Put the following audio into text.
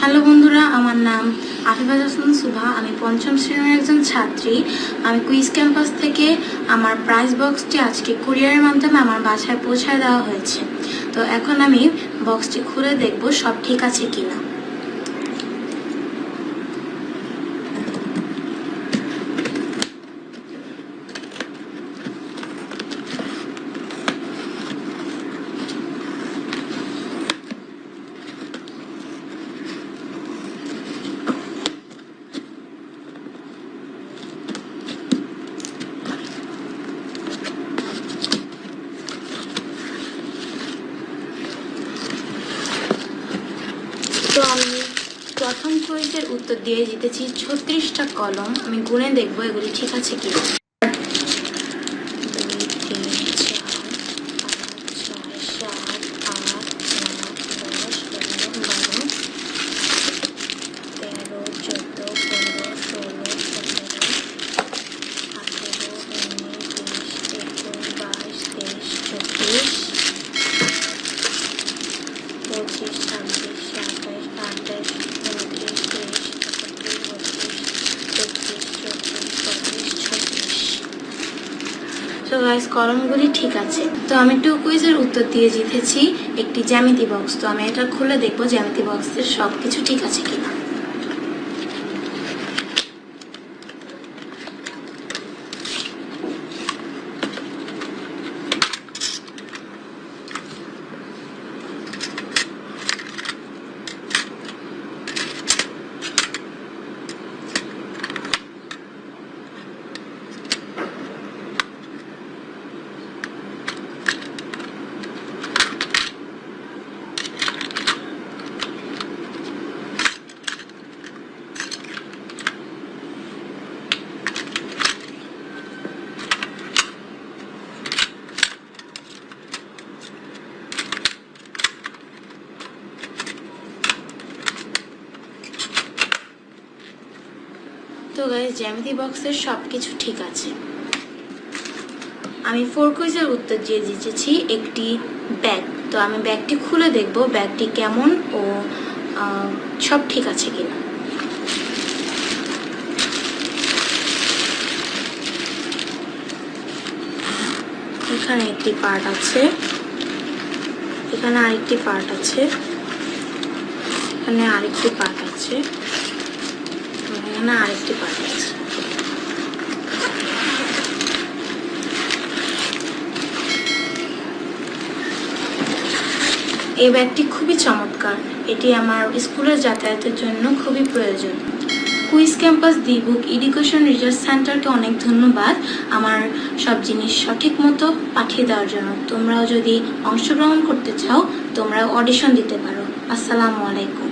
Hello বন্ধুরা, আমার নাম আফিফা হাসান সুভা। আমি পঞ্চম শ্রেণির একজন ছাত্রী। আমি কুইজ ক্যাম্পাস থেকে আমার প্রাইজ বক্সটি আজকে কুরিয়ারের মাধ্যমে আমার বাসায় পৌঁছায় দেওয়া হয়েছে। তো এখন আমি বক্সটি খুলে দেখব সব ঠিক আছে কিনা। তো আমি প্রথম কুইজের উত্তর দিয়ে জিতেছি ছত্রিশটা কলম। আমি গুনে দেখব এগুলি ঠিক আছে কি পঁচিশ, ছাব্বিশ তো গাইস কলমগুলি ঠিক আছে। তো আমি টু কুইজের উত্তর দিয়ে জিতেছি একটি জ্যামিতি বক্স তো আমি এটা খুলে দেখব জ্যামিতি বক্সের সব কিছু ঠিক আছে কিনা। তো গাইস জ্যামিতি বক্সের সব কিছু ঠিক আছে। আমি ফোর কুইজের উত্তর দিয়ে জিতেছি একটি ব্যাগ তো আমি ব্যাগটি খুলে দেখব ব্যাগটি কেমন ও সব ঠিক আছে কিনা। এখানে একটি পার্ট আছে। এখানে আরেকটি পার্ট আছে। এখানে আরেকটি পার্ট আছে। এখানে আরেকটি পার্ট আছে। এই ব্যাগটি খুবই চমৎকার। এটি আমার স্কুলের যাতায়াতের জন্য খুবই প্রয়োজন। Quiz campus the book education research সেন্টারকে অনেক ধন্যবাদ আমার সব জিনিস সঠিক মতো পাঠিয়ে দেওয়ার জন্য। তোমরাও যদি অংশগ্রহণ করতে চাও তোমরা অডিশন দিতে পারো। আসসালামু আলাইকুম।